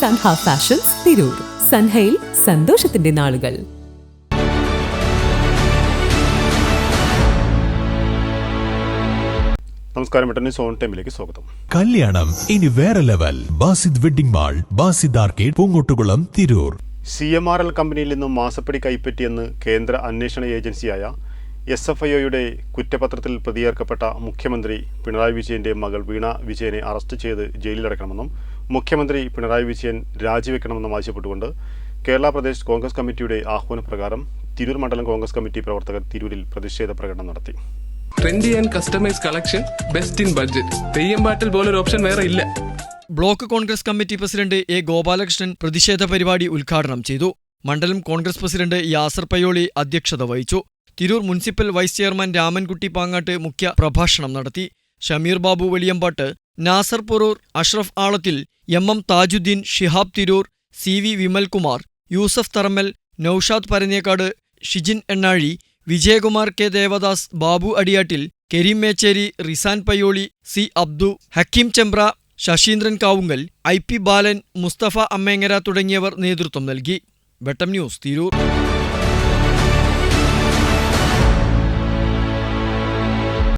Sanha fashions Tirur. സൻഹയിൽ സന്തോഷത്തിന്റെ നാളുകൾ. നമസ്കാരം സോൺ ടൈമിലേക്ക് സ്വാഗതം. കല്യാണം ഇനി വേറെ level. Basid wedding mall Basid arcade Poongottukulam Tirur. C M R L കമ്പനിയിൽ നിന്നും മാസപ്പടി കൈപ്പറ്റിയെന്ന് കേന്ദ്ര അന്വേഷണ ഏജൻസിയായ എസ് എഫ് ഐ ഒയുടെ കുറ്റപത്രത്തിൽ പ്രതിയേർക്കപ്പെട്ട മുഖ്യമന്ത്രി പിണറായി വിജയന്റെ മകൾ വീണ വിജയനെ അറസ്റ്റ് ചെയ്ത് ജയിലിലടക്കണമെന്നും മുഖ്യമന്ത്രി പിണറായി വിജയൻ രാജിവെക്കണമെന്നും ആവശ്യപ്പെട്ടുകൊണ്ട് കേരള പ്രദേശ് കോൺഗ്രസ് കമ്മിറ്റിയുടെ ആഹ്വാനപ്രകാരം തിരൂർ മണ്ഡലം കോൺഗ്രസ് കമ്മിറ്റി പ്രവർത്തകർ തിരൂരിൽ പ്രതിഷേധ പ്രകടനം നടത്തി. Trendy and customise collection best in budget Theyyam പാട്ടിൽ പോലൊരു ഓപ്ഷൻ വേറെ ഇല്ല. Block Congress committee president A Gopalakrishnan പ്രതിഷേധ പരിപാടി ഉദ്ഘാടനം ചെയ്തു. മണ്ഡലം കോൺഗ്രസ് പ്രസിഡന്റ് യാസർ പയോളി അധ്യക്ഷത വഹിച്ചു. Tirur municipal vice chairman Ramankutty Pangat മുഖ്യ പ്രഭാഷണം നടത്തി. Shameer Babu Veliyambat Nasar Purur Ashraf Alathil M M Thajudheen Shihab Tirur C V Vimalkumar Yusuf Tharammal Naushad Paranekkad Shijin Ennazhi Vijayakumar K Devadas Babu Adiyattil Kareem Mecheri Rizan Payyoli C Abdu Hakeem Chembra Sasheendran Kavungal I P Balan Musthafa Ammengara തുടങ്ങിയവർ നേതൃത്വം നൽകി. Vettam news Tirur.